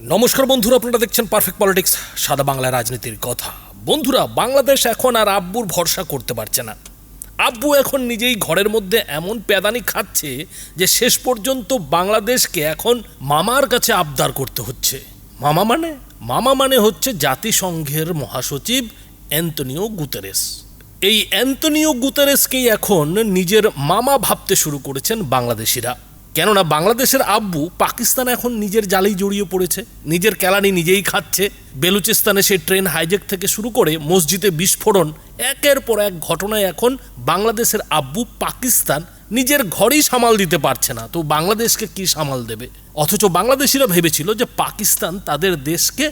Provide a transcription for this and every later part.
নমস্কার বন্ধুরা, আপনারা দেখছেন পারফেক্ট পলিটিক্স সাদা বাংলা রাজনীতির কথা। বন্ধুরা, বাংলাদেশ এখন আর আব্বুর ভরসা করতে পারছে না। আব্বু এখন নিজেই ঘরের মধ্যে এমন প্যাদানি খাচ্ছে যে শেষ পর্যন্ত বাংলাদেশকে এখন মামার কাছে আবদার করতে হচ্ছে। মামা মানে? মামা মানে হচ্ছে জাতিসংঘের মহাসচিব অ্যান্তনিও গুতেরেস। এই অ্যান্তনিও গুতেরেসকেই এখন নিজের মামা ভাবতে শুরু করেছেন বাংলাদেশিরা। কেননা বাংলাদেশের আব্বু পাকিস্তান এখন নিজের জালেই জড়িয়ে পড়েছে, নিজের কেলানি নিজেই খাচ্ছে। বেলুচিস্তানে সেই ট্রেন হাইজেক থেকে শুরু করে মসজিদে বিস্ফোরণ, একের পর এক ঘটনায় এখন বাংলাদেশের আব্বু পাকিস্তান নিজের ঘরেই সামাল দিতে পারছে না। তো বাংলাদেশকে কি সামাল দেবে? অথচ বাংলাদেশিরা ভেবেছিল যে পাকিস্তান তাদের দেশকে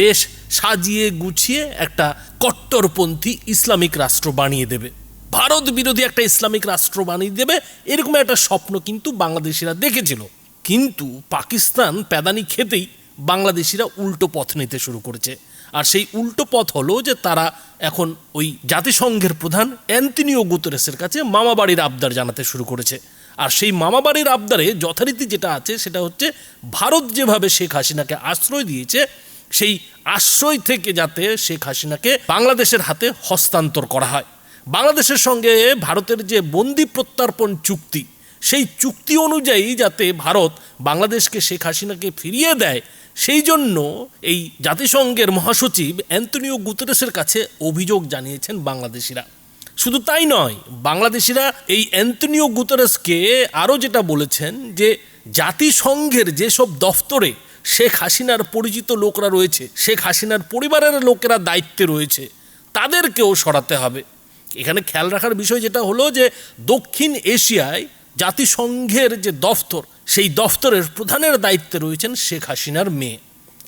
বেশ সাজিয়ে গুছিয়ে একটা কট্টরপন্থী ইসলামিক রাষ্ট্র বানিয়ে দেবে। ভারত বিরোধী একটা ইসলামিক রাষ্ট্র বানিয়ে দেবে, এরকম একটা স্বপ্ন কিন্তু বাংলাদেশিরা দেখেছিল। কিন্তু পাকিস্তান প্যাদানি খেতেই বাংলাদেশিরা উল্টো পথ নিতে শুরু করেছে। আর সেই উল্টো পথ হলো যে তারা এখন ওই জাতিসংঘের প্রধান অ্যান্টনিও গুতরেসের কাছে মামাবাড়ির আবদার জানাতে শুরু করেছে। আর সেই মামাবাড়ির আবদারে যথারীতি যেটা আছে সেটা হচ্ছে, ভারত যেভাবে শেখ হাসিনাকে আশ্রয় দিয়েছে, সেই আশ্রয় থেকে যাতে শেখ হাসিনাকে বাংলাদেশের হাতে হস্তান্তর করা হয়। বাংলাদেশের সঙ্গে ভারতের যে বন্দি প্রত্যার্পণ চুক্তি, সেই চুক্তি অনুযায়ী যাতে ভারত বাংলাদেশকে শেখ হাসিনাকে ফিরিয়ে দেয়, সেই জন্য এই জাতিসংঘের মহাসচিব অ্যান্তনিও গুতেরেসের কাছে অভিযোগ জানিয়েছেন বাংলাদেশিরা। শুধু তাই নয়, বাংলাদেশিরা এই অ্যান্তনিও গুতেরেসকে আরও যেটা বলেছেন যে জাতিসংঘের যেসব দফতরে শেখ হাসিনার পরিচিত লোকরা রয়েছে, শেখ হাসিনার পরিবারের লোকেরা দায়িত্বে রয়েছে, তাদেরকেও সরাতে হবে। এখানে খেয়াল রাখার বিষয় যেটা হলো যে দক্ষিণ এশিয়ায় জাতিসংঘের যে দফতর, সেই দফতরের প্রধানের দায়িত্বে রয়েছেন শেখ হাসিনার মেয়ে।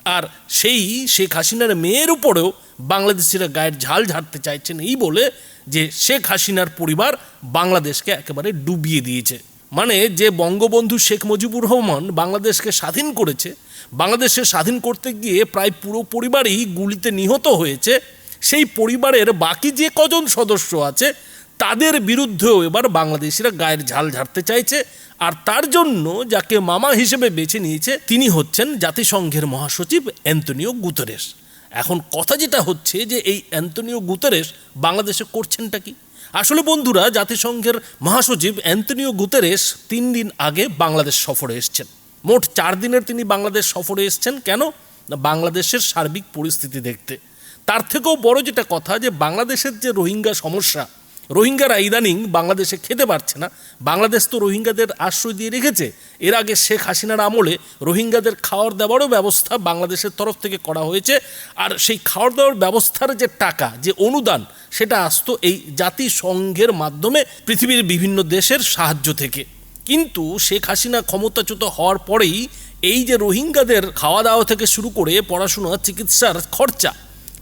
আর সেই শেখ হাসিনার মেয়ের উপরেও বাংলাদেশিরা গায়ের ঝাল ঝাড়তে চাইছেন এই বলে যে শেখ হাসিনার পরিবার বাংলাদেশকে একেবারে ডুবিয়ে দিয়েছে। মানে যে বঙ্গবন্ধু শেখ মুজিবুর রহমান বাংলাদেশকে স্বাধীন করেছে, বাংলাদেশকে স্বাধীন করতে গিয়ে প্রায় পুরো পরিবারই গুলিতে নিহত হয়েছে সেই পরিবারের বাকি যে কজন সদস্য আছে, তাদের বিরুদ্ধেও এবার বাংলাদেশিরা গায়ের ঝাল ঝাড়তে চাইছে। আর তার জন্য যাকে মামা হিসেবে বেছে নিয়েছে, তিনি হচ্ছেন জাতিসংঘের মহাসচিব অ্যান্তনিও গুতেরেস। এখন কথা যেটা হচ্ছে যে, এই অ্যান্তনিও গুতেরেস বাংলাদেশে করছেনটা কি? আসলে বন্ধুরা, জাতিসংঘের মহাসচিব অ্যান্তনিও গুতেরেস তিন দিন আগে বাংলাদেশ সফরে এসছেন। মোট চার দিনের তিনি বাংলাদেশ সফরে এসছেন। কেন? না, বাংলাদেশের সার্বিক পরিস্থিতি দেখতে। তার থেকেও বড় যেটা কথা যে বাংলাদেশের যে রোহিঙ্গা সমস্যা, রোহিঙ্গারা ইদানিং বাংলাদেশে খেতে পারছে না। বাংলাদেশ তো রোহিঙ্গাদের আশ্রয় দিয়ে রেখেছে। এর আগে শেখ হাসিনার আমলে রোহিঙ্গাদের খাওয়ার দেওয়ারও ব্যবস্থা বাংলাদেশের তরফ থেকে করা হয়েছে। আর সেই খাওয়ার দেওয়ার ব্যবস্থার যে টাকা, যে অনুদান, সেটা আসতো এই জাতিসংঘের মাধ্যমে পৃথিবীর বিভিন্ন দেশের সাহায্য থেকে। কিন্তু শেখ হাসিনা ক্ষমতাচ্যুত হওয়ার পরেই এই যে রোহিঙ্গাদের খাওয়া দাওয়া থেকে শুরু করে পড়াশোনা, চিকিৎসার খরচা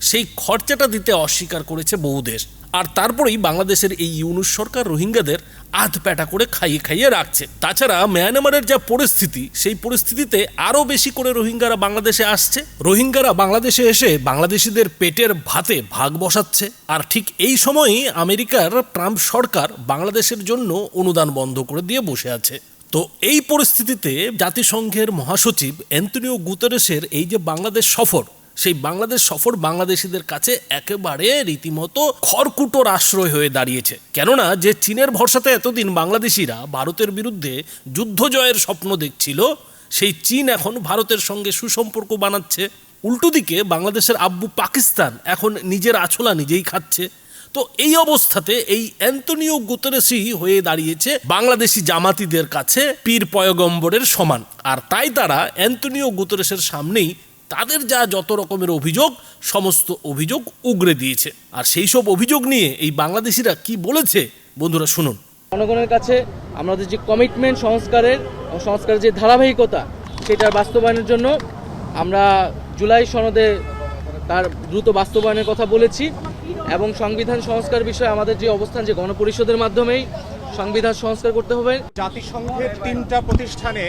সেই খরচাটা দিতে অস্বীকার করেছে বহু দেশ। আর তারপরেই বাংলাদেশের এই ইউনুস সরকার রোহিঙ্গাদের আধ প্যাটা করে খাইয়ে খাইয়ে রাখছে। তাছাড়া মায়ানমারের যা পরিস্থিতি, সেই পরিস্থিতিতে আরও বেশি করে রোহিঙ্গারা বাংলাদেশে আসছে। রোহিঙ্গারা বাংলাদেশে এসে বাংলাদেশিদের পেটের ভাতে ভাগ বসাচ্ছে। আর ঠিক এই সময়ই আমেরিকার ট্রাম্প সরকার বাংলাদেশের জন্য অনুদান বন্ধ করে দিয়ে বসে আছে। তো এই পরিস্থিতিতে জাতিসংঘের মহাসচিব অ্যান্তনিও গুতেরেসের এই যে বাংলাদেশ সফর সেই বাংলাদেশ সফর বাংলাদেশিদের কাছে একেবারে রীতিমতো খড়কুটোর আশ্রয় হয়ে দাঁড়িয়েছে। কেননা যে চীনের ভরসাতে এতদিন বাংলাদেশিরা ভারতের বিরুদ্ধে যুদ্ধ জয়ের স্বপ্ন দেখছিল, সেই চীন এখন ভারতের সঙ্গে সুসম্পর্ক বানাচ্ছে। উল্টো দিকে বাংলাদেশের আব্বু পাকিস্তান এখন নিজের আছলা নিজেই খাচ্ছে। তো এই অবস্থাতে এই অ্যান্তনিও গুতেরেসই হয়ে দাঁড়িয়েছে বাংলাদেশি জামাতিদের কাছে পীর পয়গম্বরের সমান। আর তাই তারা অ্যান্তনিও গুতেরেসের সামনেই তাদের যা যত রকমের অভিযোগ সমস্ত অভিযোগ উগরে দিয়েছে। আর সেই সব অভিযোগ নিয়ে এই বাংলাদেশিরা কি বলেছে বন্ধুরা শুনুন। জনগণের কাছে আমাদের যে কমিটমেন্ট সংস্কারের সংস্কারের যে ধারাবাহিকতা সেটার বাস্তবায়নের জন্য আমরা জুলাই সনদে তার দ্রুত বাস্তবায়নের কথা বলেছি এবং সংবিধান সংস্কার বিষয়ে আমাদের যে অবস্থান যে গণপরিষদের মাধ্যমেই সংবিধান সংস্কার করতে হবে। জাতিসংঘের তিনটা প্রতিষ্ঠানে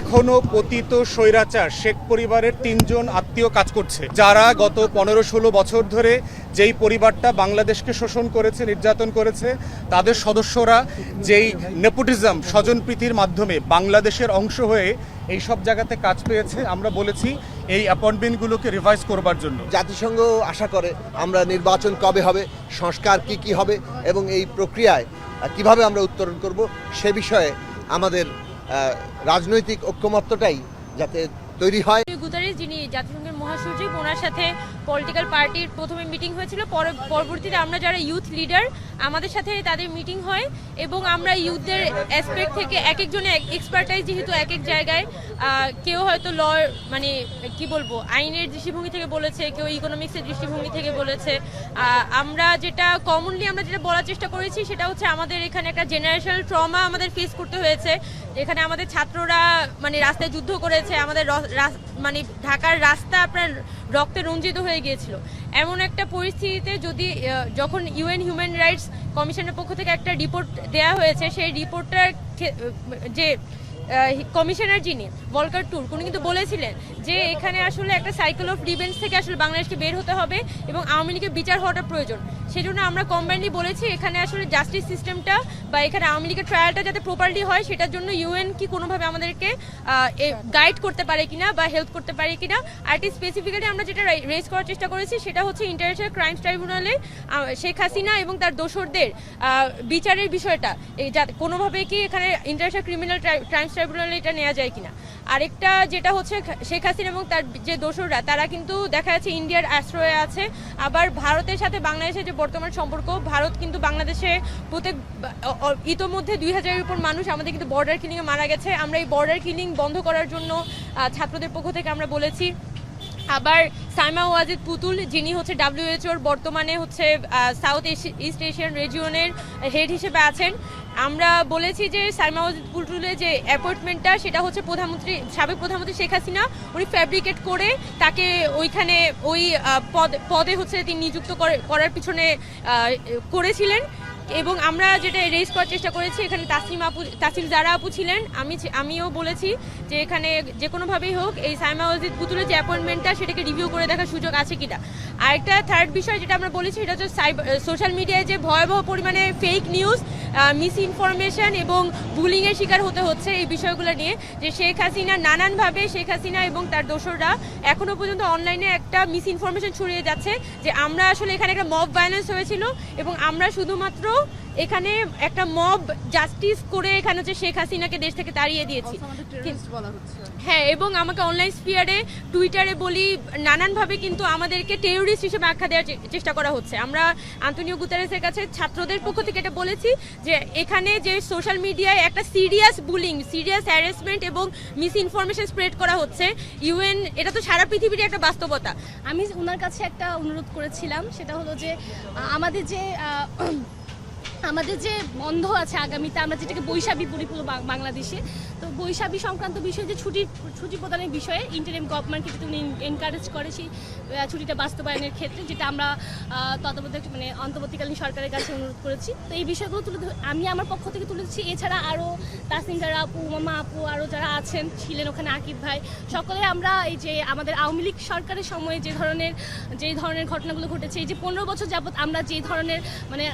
এখনও পতিত স্বৈরাচার শেখ পরিবারের তিনজন আত্মীয় কাজ করছে, যারা গত পনেরো ষোলো বছর ধরে যেই পরিবারটা বাংলাদেশকে শোষণ করেছে, নির্যাতন করেছে, তাদের সদস্যরা যেই নেপোটিজম স্বজনপ্রীতির মাধ্যমে বাংলাদেশের অংশ হয়ে এই সব জায়গাতে কাজ পেয়েছে, আমরা বলেছি এই অ্যাপয়েন্টমেন্টগুলোকে রিভাইজ করবার জন্য। জাতিসংঘ আশা করে আমরা নির্বাচন কবে হবে, সংস্কার কি কি হবে, এবং এই প্রক্রিয়ায় কীভাবে আমরা উত্তরণ করব, সে বিষয়ে আমাদের রাজনৈতিক ঐক্যমত্যটাই যাতে তৈরি হয়। গুতারেস যিনি জাতিসংঘের মহাসচিব ওনার সাথে পলিটিক্যাল পার্টির প্রথমে মিটিং হয়েছিল। পরে- পরবর্তীতে আমরা যারা ইউথ লিডার আমাদের সাথে তাদের মিটিং হয় এবং আমরা ইউথদের অ্যাসপেক্ট থেকে এক একজনের এক্সপার্টাইজ যেহেতু এক এক জায়গায় কেউ হয়তো ল মানে কি বলব, আইনের দৃষ্টিভঙ্গি থেকে বলেছে, কেউ ইকোনমিক্সের দৃষ্টিভঙ্গি থেকে বলেছে। আমরা যেটা কমনলি আমরা যেটা বলার চেষ্টা করেছি সেটা হচ্ছে আমাদের এখানে একটা জেনারেশনাল ট্রমা আমাদের ফেস করতে হয়েছে। এখানে আমাদের ছাত্ররা মানে রাস্তায় যুদ্ধ করেছে, আমাদের মানে ঢাকার রাস্তা আপনার রক্তে রঞ্জিত হয়ে গিয়েছিল। এমন একটা পরিস্থিতিতে যদি যখন ইউএন হিউম্যান রাইটস কমিশনের পক্ষ থেকে একটা রিপোর্ট দেয়া হয়েছে, সেই রিপোর্টটার যে কমিশনার যিনি ভলকার ট্যুর উনি কিন্তু বলেছিলেন যে এখানে আসলে একটা সাইকেল অফ ডিফেন্স থেকে আসলে বাংলাদেশকে বের হতে হবে এবং আওয়ামী লীগের বিচার হওয়াটা প্রয়োজন। সেজন্য আমরা কম্বাইনলি বলেছি, এখানে আসলে জাস্টিস সিস্টেমটা বা এখানে আওয়ামী লীগের ট্রায়ালটা যাতে প্রপারলি হয়, সেটার জন্য ইউএন কি কোনোভাবে আমাদেরকে গাইড করতে পারে কিনা বা হেল্প করতে পারে কিনা, আর এটি স্পেসিফিক্যালি আমরা যেটা রেজ করার চেষ্টা করেছি, সেটা হচ্ছে ইন্টারন্যাশনাল ক্রাইমস ট্রাইব্যুনালে শেখ হাসিনা এবং তার দোসরদের বিচারের বিষয়টা কোনোভাবে কি এখানে ইন্টারন্যাশনাল ক্রিমিনাল ক্রাইমস ট্রাইব্যুনালে এটা নেওয়া যায় কিনা। আরেকটা যেটা হচ্ছে শেখ হাসিনা এবং তার যে দোসররা, তারা কিন্তু দেখা যাচ্ছে ইন্ডিয়ার আশ্রয়ে আছে। আবার ভারতের সাথে বাংলাদেশের যে বর্তমান সম্পর্ক, ভারত কিন্তু বাংলাদেশে প্রত্যেক ইতোমধ্যে দুই হাজারের উপর মানুষ আমাদের কিন্তু বর্ডার কিলিংয়ে মারা গেছে। আমরা এই বর্ডার কিলিং বন্ধ করার জন্য ছাত্রদের পক্ষ থেকে আমরা বলেছি। আবার সাইমা ওয়াজিদ পুতুল, যিনি হচ্ছে ডাব্লিউএইচওর বর্তমানে হচ্ছে সাউথ ইস্ট এশিয়ান রিজিয়নের হেড হিসেবে আছেন। আমরা বলেছি যে সাইমা ওয়াজিদ পুতুলের যে অ্যাপয়েন্টমেন্টটা সেটা হচ্ছে প্রধানমন্ত্রী, সাবেক প্রধানমন্ত্রী শেখ হাসিনা, উনি ফ্যাব্রিকেট করে তাকে ওইখানে ওই পদে হচ্ছে তিনি নিযুক্ত করার পিছনে করেছিলেন। এবং আমরা যেটা রেজ করার চেষ্টা করেছি, এখানে তাসিম আপু, তাসিম জারা আপু ছিলেন। আমি আমিও বলেছি যে এখানে যে কোনোভাবেই হোক, এই সাইমা ওয়াজিদ পুতুলের যে অ্যাপয়েন্টমেন্টটা সেটাকে রিভিউ করে দেখার সুযোগ আছে কিনা। আরেকটা থার্ড বিষয় যেটা আমরা বলেছি, সেটা হচ্ছে সাইবার সোশ্যাল মিডিয়ায় যে ভয়াবহ পরিমাণে ফেক নিউজ মিস ইনফরমেশন এবং বুলিংয়ের শিকার হতে হচ্ছে এই বিষয়গুলো নিয়ে, যে শেখ হাসিনা নানানভাবে, শেখ হাসিনা এবং তার দোসররা এখনও পর্যন্ত অনলাইনে একটা মিস ইনফরমেশন ছড়িয়ে যাচ্ছে যে আমরা আসলে এখানে একটা মব ভায়োলেন্স হয়েছিল এবং আমরা শুধুমাত্র এখানে একটা মব জাস্টিস করে এখানে হচ্ছে শেখ হাসিনাকে দেশ থেকে তাড়িয়ে দিয়েছি। হ্যাঁ এবং আমাকে অনলাইন স্পিয়ারে টুইটারে বলি নানানভাবে কিন্তু আমাদেরকে টেরোরিস্ট হিসেবে আখ্যা দেওয়ার চেষ্টা করা হচ্ছে। আমরা আন্তনিও গুতারেসের কাছে ছাত্রদের পক্ষ থেকে এটা বলেছি যে এখানে যে সোশ্যাল মিডিয়ায় একটা সিরিয়াস বুলিং সিরিয়াস হ্যারাসমেন্ট এবং মিস ইনফরমেশন স্প্রেড করা হচ্ছে ইউএন এটা তো সারা পৃথিবীর একটা বাস্তবতা। আমি ওনার কাছে একটা অনুরোধ করেছিলাম সেটা হলো যে আমাদের যে আমাদের যে বন্ধ আছে আগামীতে, আমরা যেটাকে বৈশাখী বলি পুরো বাংলাদেশে, তো বৈশাখী সংক্রান্ত বিষয়ে যে ছুটি ছুটি প্রদানের বিষয়ে ইন্টারিম গভর্নমেন্টকে যদি উনি এনকারেজ করে সেই ছুটিটা বাস্তবায়নের ক্ষেত্রে, যেটা আমরা তত্ত্বাবধায়ক মানে অন্তর্বর্তীকালীন সরকারের কাছে অনুরোধ করেছি। তো এই বিষয়গুলো তুলে আমি আমার পক্ষ থেকে তুলেছি এছাড়া আরও তাসিম যারা আপু, মামা আপু আরও যারা আছেন, ছিলেন ওখানে আকিব ভাই, সকলে আমরা এই যে আমাদের আওয়ামী লীগ সরকারের সময়ে যে ধরনের যে ধরনের ঘটনাগুলো ঘটেছে, এই যে পনেরো বছর যাবত আমরা যে ধরনের মানে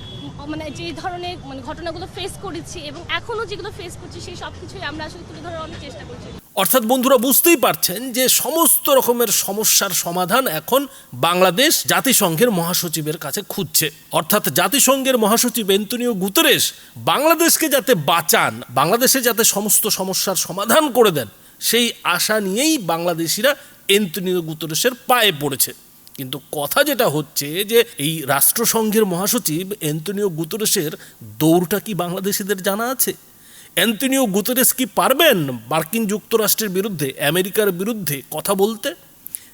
মানে যে ধরনের মানে ঘটনাগুলো ফেস করেছি এবং এখনও যেগুলো ফেস করছি, সেই সব কিছুই আমরা আসলে তুলে ধরার অনেক চেষ্টা করছি। অর্থাৎ বন্ধুরা বুঝতেই পারছেন যে সমস্ত রকমের সমস্যার সমাধান এখন বাংলাদেশ জাতিসংঘের মহাসচিবের কাছে খুঁজছে। অর্থাৎ জাতিসংঘের মহাসচিব এন্তনিও গুতরেস বাংলাদেশকে যাতে বাঁচান, বাংলাদেশে যাতে সমস্ত সমস্যার সমাধান করে দেন, সেই আশা নিয়েই বাংলাদেশিরা এন্তনিও গুতরেসের পায়ে পড়েছে। কিন্তু কথা যেটা হচ্ছে যে এই রাষ্ট্রসংঘের মহাসচিব এন্তনিও গুতরেসের দৌড়টা কি বাংলাদেশিদের জানা আছে? অ্যান্টনিও গুতরেস কি পারবেন মার্কিন যুক্তরাষ্ট্রের বিরুদ্ধে, আমেরিকার বিরুদ্ধে কথা বলতে?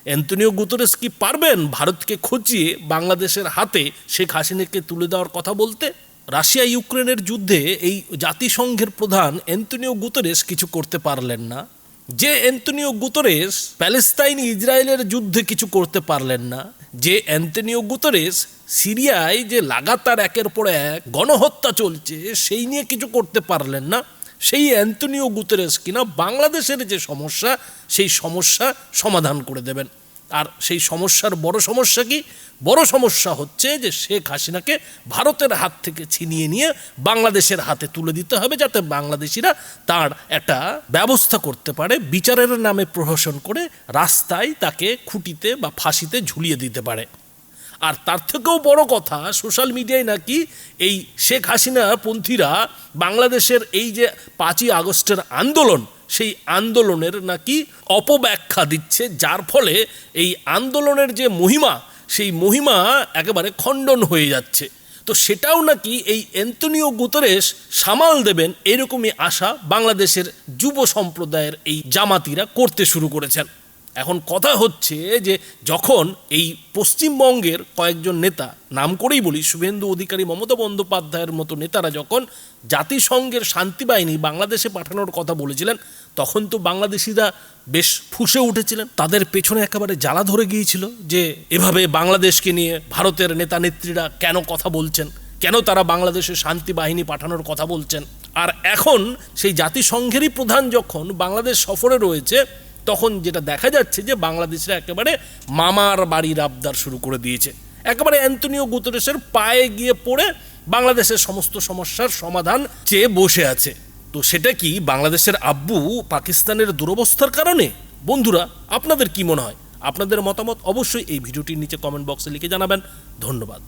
অ্যান্টনিও গুতরেস কি পারবেন ভারতকে খচিয়ে বাংলাদেশের হাতে শেখ হাসিনাকে তুলে দেওয়ার কথা বলতে? রাশিয়া ইউক্রেনের যুদ্ধে এই জাতিসংঘের প্রধান অ্যান্টনিও গুতরেস কিছু করতে পারলেন না। যে অ্যান্টনিও গুতরেস প্যালেস্তাইন ইসরায়েলের যুদ্ধে কিছু করতে পারলেন না, যে অ্যান্টনিও গুতরেস সিরিয়ায় যে লাগাতার একের পর এক গণহত্যা চলছে, সেই নিয়ে কিছু করতে পারলেন না, সেই অ্যান্টনিও গুতরেস কিনা বাংলাদেশের যে সমস্যা, সেই সমস্যা সমাধান করে দেবেন। আর সেই সমস্যার বড় সমস্যা কি? বড় সমস্যা হচ্ছে যে শেখ হাসিনাকে ভারতের হাত থেকে ছিনিয়ে নিয়ে বাংলাদেশের হাতে তুলে দিতে হবে যাতে বাংলাদেশিরা তার একটা ব্যবস্থা করতে পারে, বিচারের নামে প্রহসন করে রাস্তায় তাকে খুঁটিতে বা ফাঁসিতে ঝুলিয়ে দিতে পারে। আর তার থেকেও বড় কথা, সোশ্যাল মিডিয়ায় নাকি এই শেখ হাসিনা পন্থীরা বাংলাদেশের এই যে পাঁচই আগস্টের আন্দোলন সেই আন্দোলনের নাকি অপব্যাখ্যা দিচ্ছে, যার ফলে এই আন্দোলনের যে মহিমা, সেই মহিমা একেবারে খণ্ডন হয়ে যাচ্ছে। তো সেটাও নাকি এই অ্যান্তনিও গুতরেস সামাল দেবেন এরকমই আশা বাংলাদেশের যুব সম্প্রদায়ের এই জামাতিরা করতে শুরু করেছেন। এখন কথা হচ্ছে যে যখন এই পশ্চিমবঙ্গের কয়েকজন নেতা, নাম করেই বলি, শুভেন্দু অধিকারী মমতা বন্দ্যোপাধ্যায়ের মতো নেতারা যখন জাতিসংঘের শান্তি বাহিনী বাংলাদেশে পাঠানোর কথা বলেছিলেন, তখন তো বাংলাদেশিরা বেশ ফুসে উঠেছিলেন। তাদের পেছনে একেবারে জ্বালা ধরে গিয়েছিল যে এভাবে বাংলাদেশকে নিয়ে ভারতের নেতা নেত্রীরা কেন কথা বলছেন? কেন তারা বাংলাদেশে শান্তি বাহিনী পাঠানোর কথা বলছেন? আর এখন সেই জাতিসংঘেরই প্রধান যখন বাংলাদেশ সফরে রয়েছে তখন যেটা দেখা যাচ্ছে যে বাংলাদেশিরা একেবারে মামার বাড়ির আবদার শুরু করে দিয়েছে। একেবারে অ্যান্তনিও গুতরেসের পায়ে গিয়ে পড়ে বাংলাদেশের সমস্ত সমস্যার সমাধান চেয়ে বসে আছে। তো সেটা কি বাংলাদেশের আব্বু পাকিস্তানের দুরবস্থার কারণে? বন্ধুরা, আপনাদের কি মনে হয়? আপনাদের মতামত অবশ্যই এই ভিডিওটির নিচে কমেন্ট বক্সে লিখে জানাবেন। ধন্যবাদ।